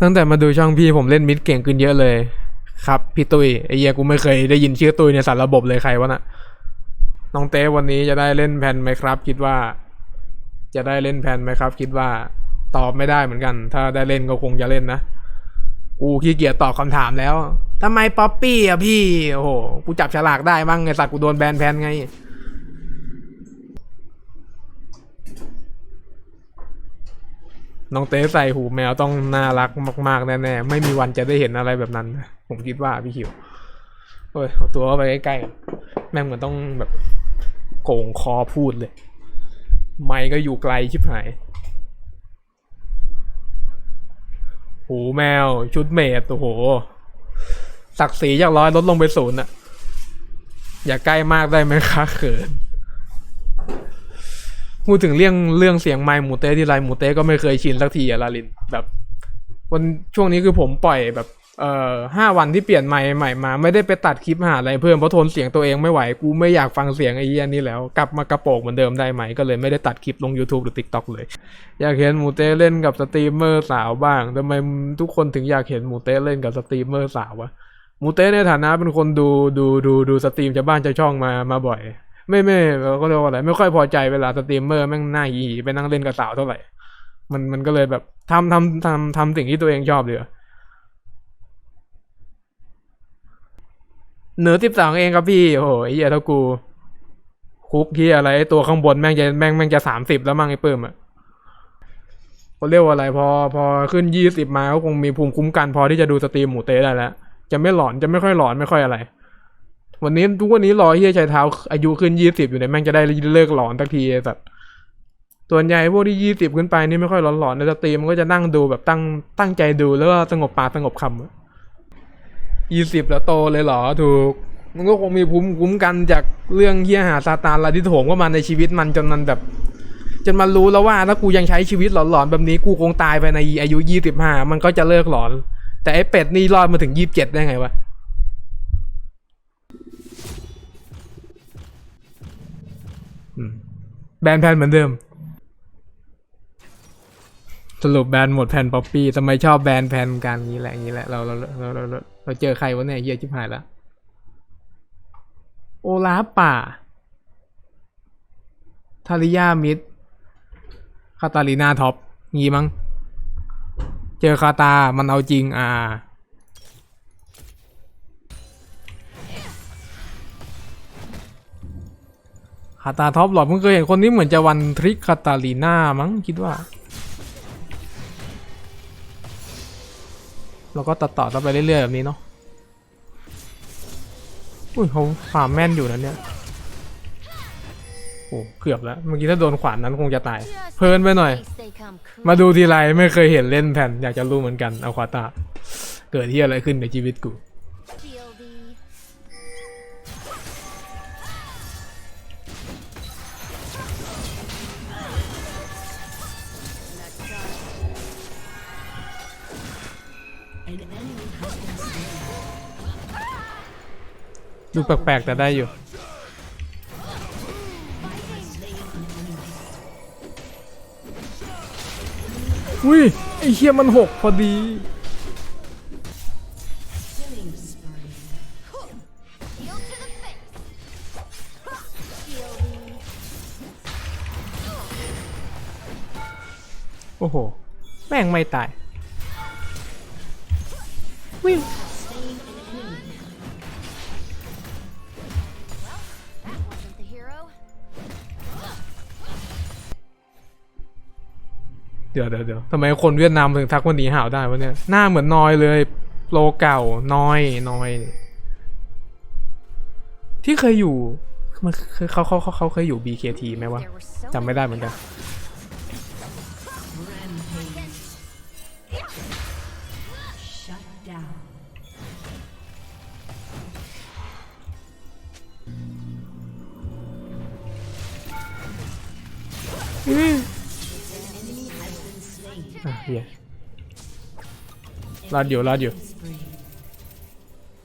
ตั้งแต่มาดูช่องพี่ผมเล่นมิดเก่งขึ้นเยอะเลย ครับพี่ตุยไอ้เหี้ยกูไม่เคยได้ยินชื่อตุยในสารระบบเลยใครวะน่ะน้องเต้วันนี้จะได้เล่นแผ่นไหมครับ คิดว่า จะได้เล่นแผ่นไหมครับ คิดว่าตอบไม่ได้เหมือนกัน ถ้าได้เล่นก็คงจะเล่นนะกูขี้เกียจตอบคำถามแล้วทำไมป๊อปปี้อะพี่โอ้โหกูจับฉลากได้บ้างไงสัตว์กูโดนแบนแพนไง น้องเต้ใส่หูแมวต้องน่ารักมากๆแน่ๆไม่มีวันจะได้เห็นอะไรแบบนั้น ผมคิดว่าพี่คิวโอ้ยเอาตัวไปใกล้ๆแม่งเหมือนต้องแบบโก่งคอพูดเลย ไม่ก็อยู่ไกลชิบหาย หูแมว ชุดเมดโอ้โหศักดิ์ศรีจากร้อยลดลงไปศูนย์อะอย่าใกล้มากได้ไหมคะเขิน พูดถึงเรื่องเรื่องเสียงไมค์หมูเต้ที่ไรหมูเต้ก็ไม่เคยชินสักทีอะลาลินแบบวันช่วงนี้คือผมปล่อยแบบเอ่อห้าวันที่เปลี่ยนไมค์ใหม่มาไม่ได้ไปตัดคลิปหาอะไรเพิ่มเพราะทนเสียงตัวเองไม่ไหวกูไม่อยากฟังเสียงไอ้เหี้ยนี่แล้ว กลับมากระโปรงเหมือนเดิมได้ไหมก็เลยไม่ได้ตัดคลิปลง YouTube หรือ TikTok เลย อยากเห็นหมูเต้เล่นกับสตรีมเมอร์สาวบ้างทำไมทุกคนถึงอยากเห็นหมูเต้เล่นกับสตรีมเมอร์สาววะหมูเต้ในฐานะเป็นคนดูดูดูดูสตรีมจากบ้านจากช่องมามาบ่อย ไม่ไม่เราก็เรียกว่าอะไรไม่ค่อยพอใจเวลาสตรีมเมอร์แม่งหน้าหีไปนั่งเล่นกับสาวเท่าไหร่ มันมันก็เลยแบบทำทำทำทำสิ่งที่ตัวเองชอบเลยเหนือสิบสองเองครับพี่โอ้โหไอ้เหี้ยเท่ากูคุกที่อะไรไอตัวข้างบนแม่งจะแม่งแม่งจะสามสิบแล้วมั้งไอ้เปิ่มอะเขาเรียกว่าอะไรพอพอขึ้นยี่สิบมาก็คงมีภูมิคุ้มกันพอที่จะดูสตรีมหมูเต้ได้แล้วจะไม่หลอนจะไม่ค่อยหลอนไม่ค่อยอะไร วันนี้ทุกวันนี้รอเฮียชายเท้าอายุขึ้นยี่สิบอยู่เนี่ยแม่งจะได้เลิกหลอนสักทีไอ้สัตว์ส่วนใหญ่พวกที่ยี่สิบขึ้นไปนี่ไม่ค่อยหลอนหลอนๆในสตรีมมันก็จะนั่งดูแบบตั้งตั้งใจดูแล้วก็สงบปากสงบคำยี่สิบแล้วโตเลยเหรอถูก มันก็คงมีภูมิคุ้มกันจากเรื่องเฮียหาซาตานอะไรที่โถมเข้ามาในชีวิตมันจนมันแบบ จนมันรู้แล้วว่าถ้ากูยังใช้ชีวิตหลอนๆแบบนี้กูคงตายไปในอายุยี่สิบห้ามันก็จะเลิกหลอน แต่ไอ้เป็ดนี่รอดมาถึงยี่สิบเจ็ดได้ไงวะ แบนแผ่นเหมือนเดิม สรุปแบนหมดแผ่นป๊อปปี้ทำไมชอบแบนแผ่นกันงี้แหละงี้แหละเราเราเราเราเราเจอใครวะเนี่ยเฮียชิบหายล้วโอลาป่า ทาริยามิด คาตาลีนาท็อปงี้มั้ง เจอคาตา มันเอาจริงอ่า คาตาท็อปหรอดเพิ่งเคยเห็นคนนี้เหมือนจะวันทริกคาตาลีน่ามั้งคิดว่า เราก็ตัดต่อต่อไปเรื่อยๆแบบนี้เนาะอุ้ยเขาฝ่าแม่นอยู่นะเนี่ยโอ้เกือบแล้วเมื่อกี้ถ้าโดนขวานนั้นคงจะตาย เพลินไปหน่อย มาดูทีไรไม่เคยเห็นเล่นแผ่นอยากจะรู้เหมือนกันเอาควาตา เกิดที่อะไรขึ้นในชีวิตกู ดูแปลกๆแต่ได้อยู่ อุ้ย ไอ้เฮียมันหกพอดี โอ้โห แม่งไม่ตาย เดี๋ยวเดี๋ยวเดี๋ยวทำไมคนเวียดนามถึงทักว่าหนีห่าวได้วะเนี่ย หน้าเหมือนนอยเลยโลเก่านอยนอย ที่เคยอยู่มันเคยเขาเขาเขาเขาเคยอยู่ BKT ไหมวะจำไม่ได้เหมือนกัน เฮียรอดอยู่รอดอยู่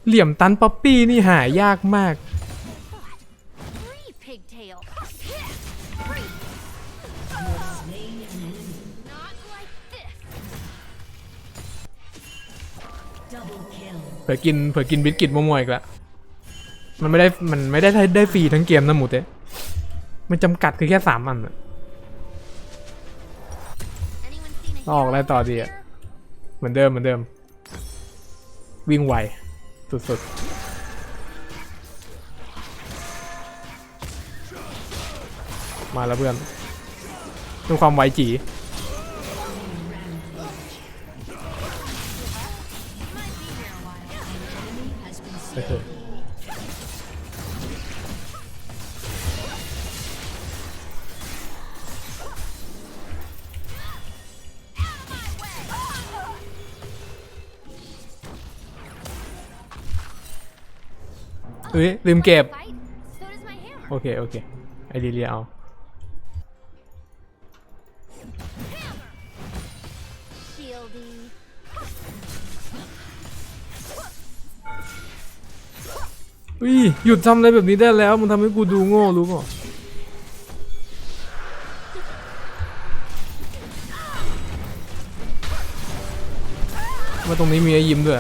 เหลี่ยมตันป๊อปปี้นี่หายากมาก เผื่อกินเผื่อกินบิสกิตมั่วๆอีกละมันไม่ได้ มันไม่ได้ได้ได้ฟรีทั้งเกมนะหมูเต้มันจำกัดคือแค่สามอันอะ ออกอะไรต่อดีอะ เหมือนเดิมเหมือนเดิม วิ่งไว สุดๆมาแล้วเพื่อนด้วยความไวจี ฮ้ยลืมเก็บ Fight? So does my hammer. โอเค โอเค ไอรีเรียเอา Shieldy. อุ้ยหยุดทำอะไรแบบนี้ได้แล้ว มันทำให้กูดูโง่รู้เปล่าว่าตรงนี้มีไอ้ยิ้มด้วย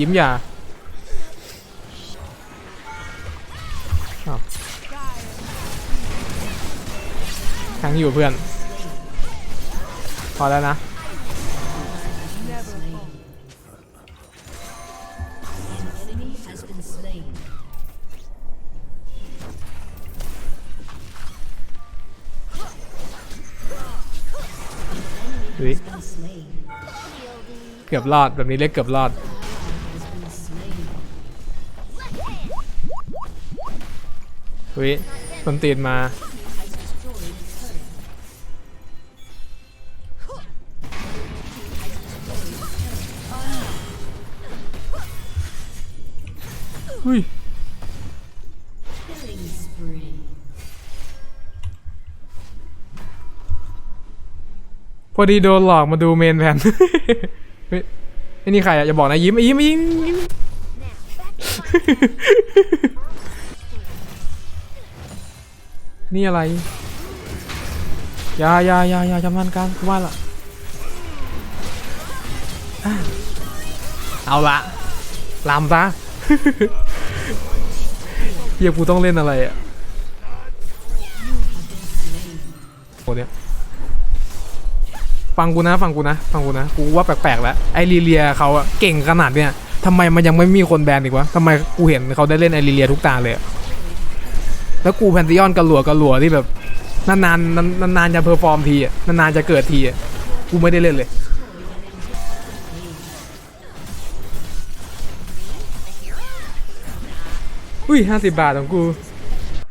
ยิ้มอย่าทั้งอยู่เพื่อน พอแล้วนะเฮ้ย Been slain. Shieldy. เกือบรอด แบบนี้เรียกเกือบรอด เฮ้ยต้นตีนมา Has destroyed a turret. เฮ้ยพอดีโดนหลอกมาดูเมนแพนไอ้นี่ใครอะอย่าบอกนะยิ้มยิ้มไอ้ยิ้มยิ้ม นี่อะไรยายายายาจำนันการกูว่าละอะเอาละลามซะเฮียกูต้องเล่นอะไรอะโหเนี่ยฟังกูนะฟังกูนะฟังกูนะ กูว่าแปลกๆแล้วไอรีเลียเขาอะเก่งขนาดเนี้ยทำไมมันยังไม่มีคนแบนอีกวะทำไมกูเห็นเขาได้เล่นไอรีเลียทุกตาเลยอะ แล้วกูแพนติออนกระหลัวกระหลัวที่แบบนานๆนานนานๆจะเพอร์ฟอร์มทีอะนานๆจะเกิดทีอะกูไม่ได้เล่นเลย อุ้ยห้าสิบบาทของกู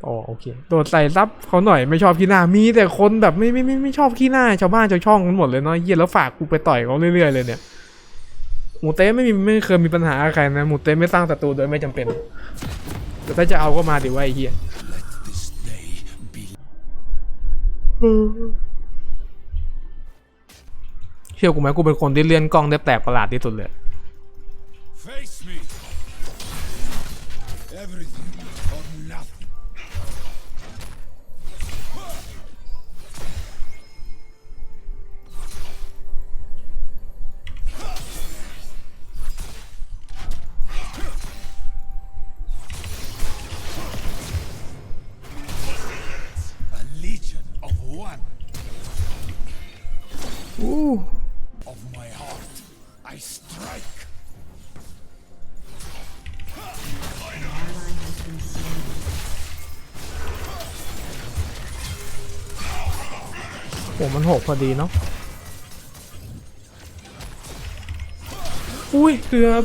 อ๋อโอเคโดดใส่ซับเขาหน่อยไม่ชอบขี้หน้ามีแต่คนแบบไม่ไม่ไม่ไม่ชอบขี้หน้าชาวบ้านชาวช่องกันหมดเลยเนาะเยี่ยแล้วฝากกูไปต่อยเขาเรื่อยๆเลยเนี่ยหมูเต้ไม่มีไม่เคยมีปัญหากับใครนะหมูเต้ไม่สร้างศัตรูโดยไม่จำเป็น แต่ถ้าจะเอาก็มาดิว่าไอ้เหี้ย เชื่อกูไหมกูเป็นคนที่เลื่อนกล้องได้แปลกประหลาดที่สุดเลย ผมมันหกพอดีเนาะอุ้ยเกือบ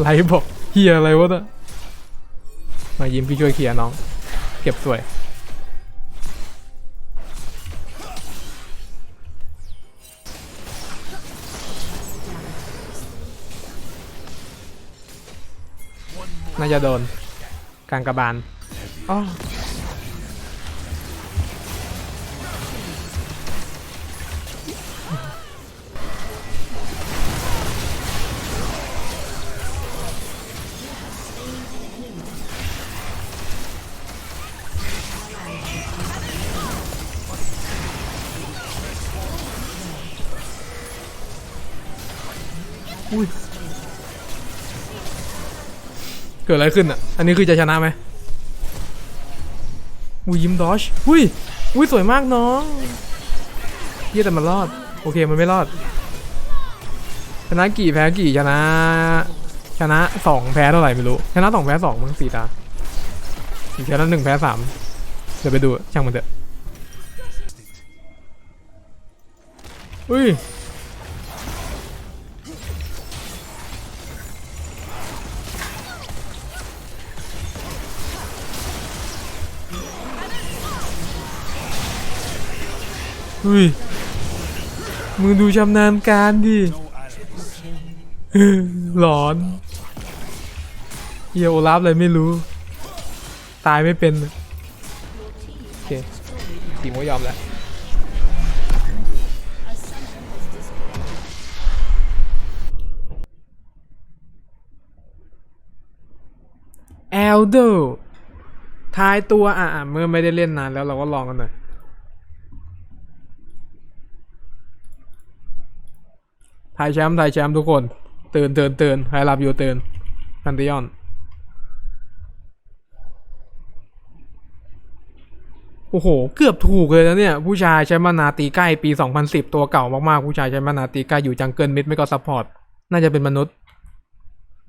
ไลฟ์บอกเฮียอะไรวะเนี่ยมายิ้มพี่ช่วยเคลียร์น้อง เก็บสวย น่าจะโดนกลางกระบาลอ๋อ กิดอะไรขึ้นอะ อันนี้คือจะชนะไหมอุ้ยยิ้มดอชอุ้ยอุ้ยสวยมากน้องเฮียแต่มันรอด โอเคมันไม่รอด ชนะกี่แพ้กี่ชนะ ชนะสองแพ้เท่าไหร่ไม่รู้ ชนะสองแพ้สองมั้งสี่ตาหรือชนะหนึ่งแพ้สามเดี๋ยวไปดูช่างมันเถอะอุ้ย อุ้ยมึงดูชำนาญการดิหลอนเฮียโอลาฟอะไรไม่รู้ ตายไม่เป็นโอเคทีมก็ยอมแล้วแอลโดทายตัวอะอะเมื่อไม่ได้เล่นนานแล้วเราก็ลองกันหน่อย ทายแชมป์ทายแชมป์ทุกคนเตือนเตือนเตือนใครหลับอยู่เตือนพันติยอนโอ้โห เกือบถูกเลยนะเนี่ย ผู้ชายใช้มานาตีใกล้ปี 2010 ตัวเก่ามากๆ ผู้ชายใช้มานาตีใกล้อยู่จังเกิลมิดไม่ก็ซัพพอร์ต น่าจะเป็นมนุษย์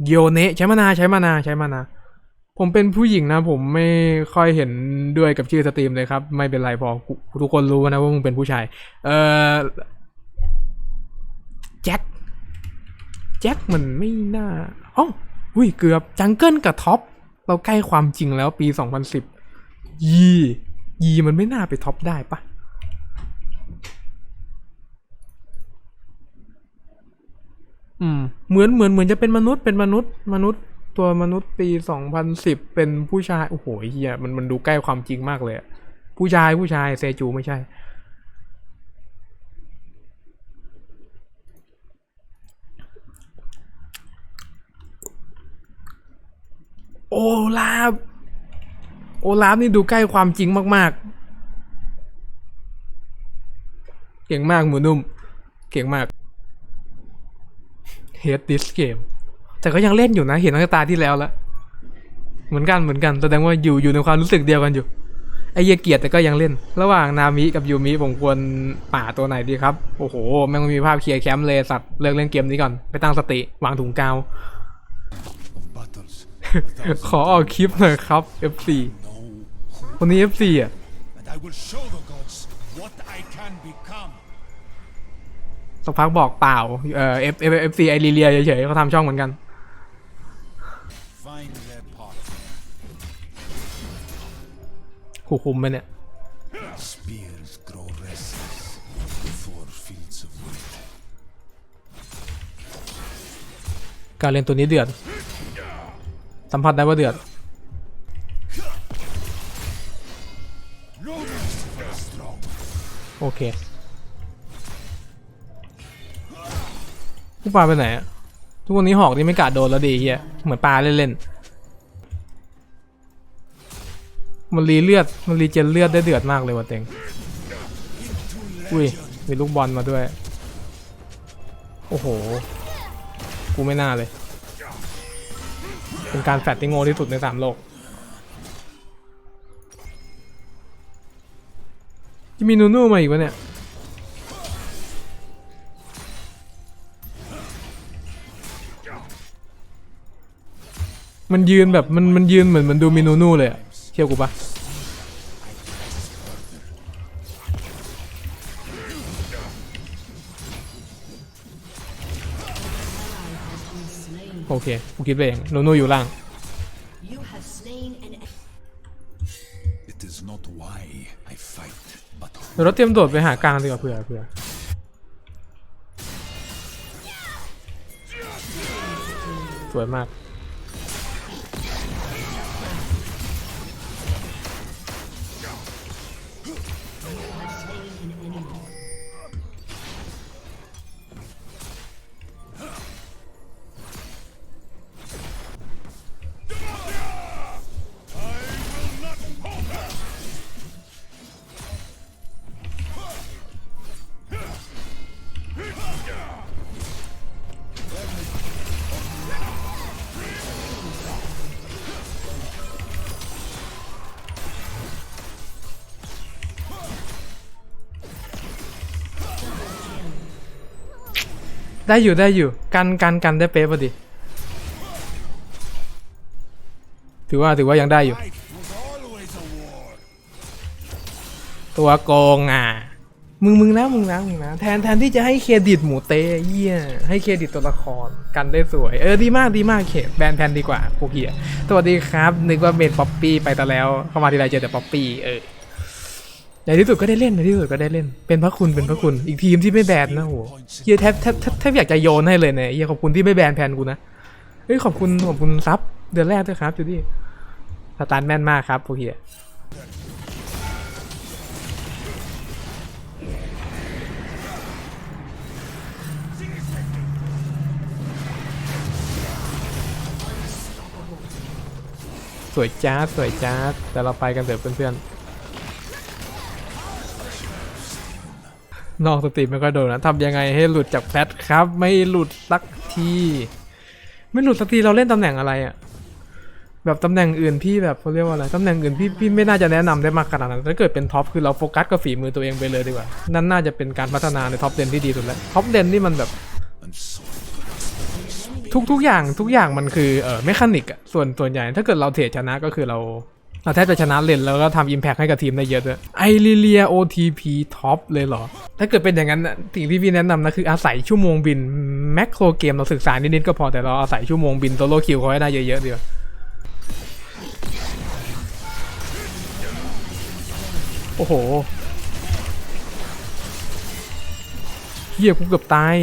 โยเนะใช้มานาใช้มานาใช้มานา ผมเป็นผู้หญิงนะ ผมไม่ค่อยเห็นด้วยกับชื่อสตรีมเลยครับ ไม่เป็นไรพอทุกคนรู้นะว่ามึงเป็นผู้ชาย เอ่อ แจ็คแจ็คมันไม่น่าอ๋ออุ้ยเกือบจังเกิลกับท็อปเราใกล้ความจริงแล้วปี 2010 ยี ยีมันไม่น่าไปท็อปได้ปะอืม เหมือนเหมือนเหมือนจะเป็นมนุษย์เป็นมนุษย์ มนุษย์ตัวมนุษย์ปี 2010 เป็นผู้ชาย โอ้โหเฮียมันมันดูใกล้ความจริงมากเลย ผู้ชายผู้ชายเซจูไม่ใช่ โอลาฟ โอลาฟนี่ดูใกล้ความจริงมาก ๆ เก่งมากหมูนุ่ม เก่งมาก hate this game แต่ก็ยังเล่นอยู่นะ เห็นตั้งแต่ตาที่แล้วล้วเหมือนกันเหมือนกันแสดงว่าอยู่อยู่ในความรู้สึกเดียวกันอยู่ไอเยเกียรติแต่ก็ยังเล่น ระหว่างนามิกับยูมิผมควรป่าตัวไหนดีครับ โอ้โหแม่งมีภาพเคลียร์แคมป์เลยสัตว์เลิกเล่นเกมนี้ก่อน ไปตั้งสติวางถุงกาว ขอออกคลิปหน่อยครับ F4 No. คนนี้ F4 อะ And I will show the gods what I can become. สักพักบอกเปล่า เอ่อ F F F C ไอรีเลียเฉยๆเขาทำช่องเหมือนกัน Find their path. ขู่คุมไปเนี่ย Spears grow restless before fields of wood. การเล่นตัวนี้เดือด สัมผัสได้ว่าเดือด โอเคผู้ปลาไปไหนอะทุกวันนี้หอกนี่ไม่กาดโดนแล้วดีเฮียเหมือนปลาเล่นๆ มันรีเลือด มันรีเจนเลือดได้เดือดมากเลยว่ะเต็ง อุ้ย มีลูกบอลมาด้วย โอ้โห กูไม่น่าเลย เป็นการแฟตที่โง่ที่สุดในสามโลกจะมีนูนูมาอีกวะเนี่ยมันยืนแบบมันมันยืนเหมือนมันดูมีนูนูเลยอะเชื่อกูปะ เคกูคิดไปเองนูนูอยู่ล่าง You have slain an It is not why I fight, but เดี๋ยวเราเตรียมโดดไปหากลางดีกว่าเผื่อเผื่อสวยมาก ได้อยู่ได้อยู่ กันกันกันได้เป๊ะพอดี ถือว่าถือว่ายังได้อยู่ ตัวโกงอะ มึงมึงนะมึงนะมึงนะแทนแทนที่จะให้เครดิตหมูเตเยี่ยให้เครดิตตัวละครกันได้สวย เออดีมากดีมากเขตแบรนด์แทนดีกว่าพวกเฮียสวัสดีครับ นึกว่าเมนป๊อปปี้ไปแต่แล้วเข้ามาทีไรเจอแต่ป๊อปปี้เออในที่สุดก็ได้เล่นในที่สุดก็ได้เล่น เป็นพระคุณเป็นพระคุณ อีกทีมที่ไม่แบนนะโหเฮียแทบแทบแทบอยากจะโยนให้เลยเนี่ยเฮียขอบคุณที่ไม่แบนแทนกูนะเฮ้ยขอบคุณขอบคุณซับเดือนแรกด้วยครับจูดี้สตาร์แม่นมากครับพวกเฮีย สวยจ้าสวยจ้าแต่เราไปกันเถอะเพื่อนๆนอกสตรีไม่ค่อยโดนนะทำยังไงให้หลุดจากแพทครับ ไม่หลุดสักที ไม่หลุดสักทีเราเล่นตำแหน่งอะไรอะแบบตำแหน่งอื่นพี่แบบเขาเรียกว่าอะไรตำแหน่งอื่นพี่พี่ไม่น่าจะแนะนำได้มากขนาดนั้นถ้าเกิดเป็นท็อปคือเราโฟกัสกับฝีมือตัวเองไปเลยดีกว่านั่นน่าจะเป็นการพัฒนาในท็อปเลนที่ดีสุดแล้วท็อปเลนนี่มันแบบ ทุกทุกอย่างทุกอย่างมันคือเออเมคานิกอะส่วนส่วนใหญ่ถ้าเกิดเราเทรดชนะก็คือเราเราแทบจะชนะเลนแล้วก็ทำอิมแพคให้กับทีมได้เยอะด้วยไอริเลีย OTP ท็อปเลยเหรอ ถ้าเกิดเป็นอย่างนั้นสิ่งที่พี่แนะนำนะคืออาศัยชั่วโมงบิน แมคโครเกมเราศึกษานิดๆก็พอแต่เราอาศัยชั่วโมงบินโซโลคิวเขาให้ได้เยอะๆดีกว่าโอ้โหเฮียกูเกือบตาย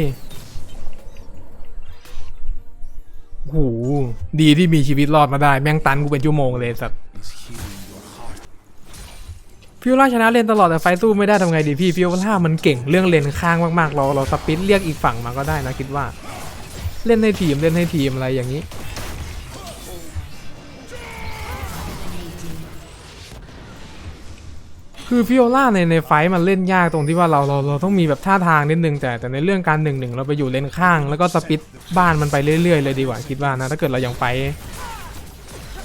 โหดีที่มีชีวิตรอดมาได้ แม่งตันกูเป็นชั่วโมงเลยสัตว์ฟิวล่าชนะเลนตลอดแต่ไฟสู้ไม่ได้ทำไงดีพี่ฟิวล่ามันเก่งเรื่องเลนข้างมากๆเราเราสปินเรียกอีกฝั่งมาก็ได้นะคิดว่า เล่นให้ทีมเล่นให้ทีมอะไรอย่างนี้ คือฟิโอล่าในในไฟท์มันเล่นยากตรงที่ว่าเราเราเราต้องมีแบบท่าทางนิดนึงแต่แต่ในเรื่องการหนึ่งหนึ่งเราไปอยู่เลนข้าง แล้วก็สปิดบ้านมันไปเรื่อยๆเลยดีกว่าคิดว่านะถ้าเกิดเรายังไฟท์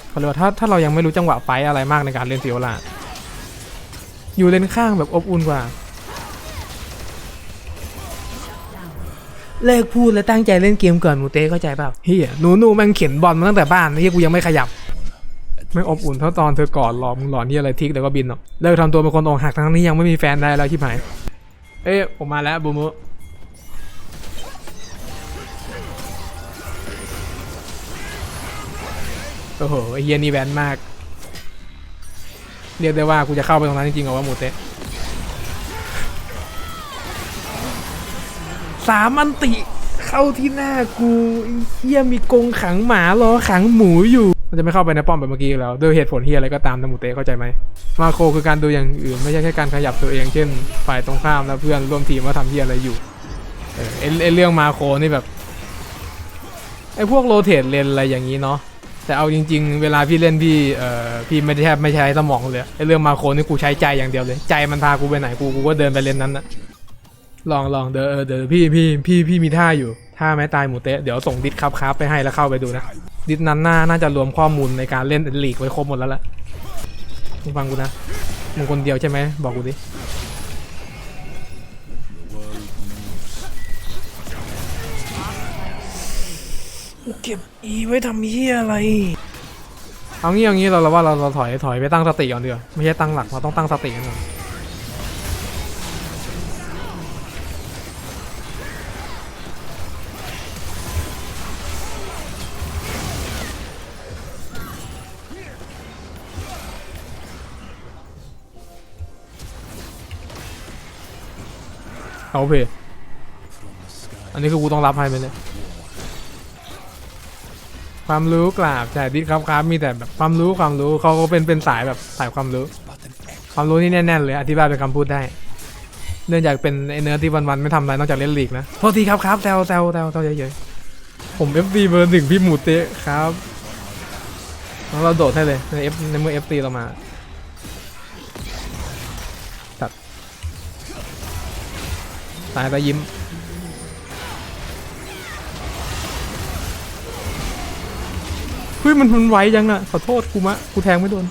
เขาเรียกว่าถ้าถ้าเรายังไม่รู้จังหวะไฟท์อะไรมากในการเล่นฟิโอล่าอยู่เลนข้างแบบอบอุ่นกว่าเลิกพูดแล้วตั้งใจเล่นเกมก่อนหมูเต้เข้าใจเปล่าเฮียหนูหนูแม่งเข็นบอลมาตั้งแต่บ้านเฮียกูยังไม่ขยับ ไม่อบอุ่นเท่าตอนเธอกอดหลอมงหลอนที่อะไรทิกแล้วก็บินเนาะเลิกทำตัวเป็นคนอกหักทั้งที่ยังไม่มีแฟนได้แล้วที่หายเอ้ยผมมาแล้วบูมุโอ้โหไอเฮียนี่แวนมาก เรียกได้ว่ากูจะเข้าไปตรงนั้นจริงๆเหรอว่าหมูเตะสามอันติ เข้าที่หน้ากูเฮียมีกงขังหมารอขังหมูอยู่ มันจะไม่เข้าไปในป้อมแบบเมื่อกี้แล้วด้วยเหตุผลที่อะไรก็ตามนะหมูเต้เข้าใจไหมมาโคคือการดูอย่างอื่นไม่ใช่แค่การขยับตัวเองเช่น ฝ่ายตรงข้ามและเพื่อนร่วมทีมว่าทำที่อะไรอยู่เออไอ้ไอเรื่องมาโคนี่แบบไอพวกโรเทตเลนอะไรอย่างนี้เนาะแต่เอาจริง ๆ เวลาพี่เล่นพี่เอ่อพี่ไม่ได้แทบไม่ใช้สมองเลยไอเรื่องมาโคนี่กูใช้ใจอย่างเดียวเลย ใจมันพากูไปไหนกูกูก็เดินไปเลนนั้นนะ ลองลองเดี๋ยวเออเดี๋ยวพี่พี่พี่พี่มีท่าอยู่ท่าไม้ตายหมูเต้เดี๋ยวส่งดิสครับครับไปให้แล้วเข้าไปดูนะ ดิสนั้นน่าน่าจะรวมข้อมูลในการเล่นลีกไว้ครบหมดแล้วล่ะมึงฟังกูนะมึงคนเดียวใช่ไหมบอกกูดิเก็บอีไว้ทำเฮียอะไร เอางี้เอางี้เราเราว่าเราเราถอยถอยไปตั้งสติก่อนดีกว่าไม่ใช่ตั้งหลักเราต้องตั้งสติกันก่อน เอาเพอันนี้คือกูต้องรับให้ไหมเนี่ยความรู้กราบแต่ดิครับครับมีแต่แบบความรู้ความรู้เขาก็เป็นเป็นสายแบบสายความรู้ ความรู้นี่แน่นๆเลย อธิบายเป็นคำพูดได้ เนื่องจากเป็นไอเนื้อที่วันๆไม่ทำอะไรนอกจากเล่นลีกนะโทษทีครับครับแซวแซวแซวแซวเฉยๆผม FC เบอร์หนึ่งพี่หมูเตะครับแล้วเราโดดให้เลยใน F ในเมื่อ FC เรามา ตายไปยิ้ม เฮ้ย มันมันไวจังน่ะขอโทษกูมะ กูแทงไม่โดน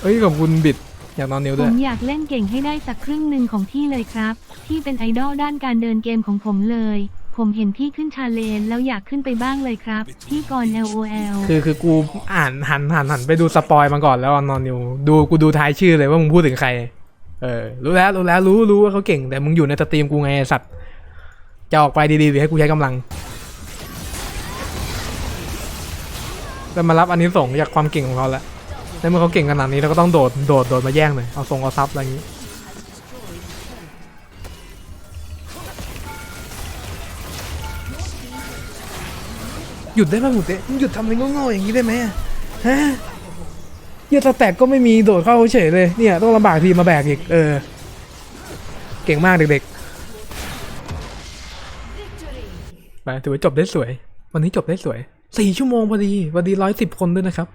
เอ้ยขอบคุณบิด อยากนอนนิ้วผด้วย มอยากเล่นเก่งให้ได้สักครึ่งหนึ่งของที่เลยครับที่เป็นไอดอลด้านการเดินเกมของผมเลย ผมเห็นพี่ขึ้นชาเลนจ์แล้วอยากขึ้นไปบ้างเลยครับ พี่กรณ์ LOL คือคือกูอ่านหันหันหันไปดูสปอยมาก่อนแล้วนอนนิวดูกูดูท้ายชื่อเลยว่ามึงพูดถึงใคร เออรู้แล้วรู้แล้วรู้รู้ว่าเขาเก่งแต่มึงอยู่ในสตรีมกูไงสัตว์จะออกไปดีๆหรือให้กูใช้กำลังแล้วมารับอันนี้ส่งจากความเก่งของเขาแล้วในเมื่อเขาเก่งขนาดนี้เราก็ต้องโดดโดดโดดมาแย่งหน่อยเอาทรงเอาซับอะไรอย่างนี้หยุดได้ป่ะหยุดเตะมึงหยุดทำอะไรโง่ๆอย่างนี้ได้ไหมฮะ เยอะสแต็กก็ไม่มีโดดเข้าเฉยเลยเนี่ยต้องลำบากทีมมาแบกอีกเออ เก่งมากเด็กๆไปถือว่าจบได้สวย วันนี้จบได้สวยสี่ชั่วโมงพอดีวันดีร้อยสิบคนด้วยนะครับ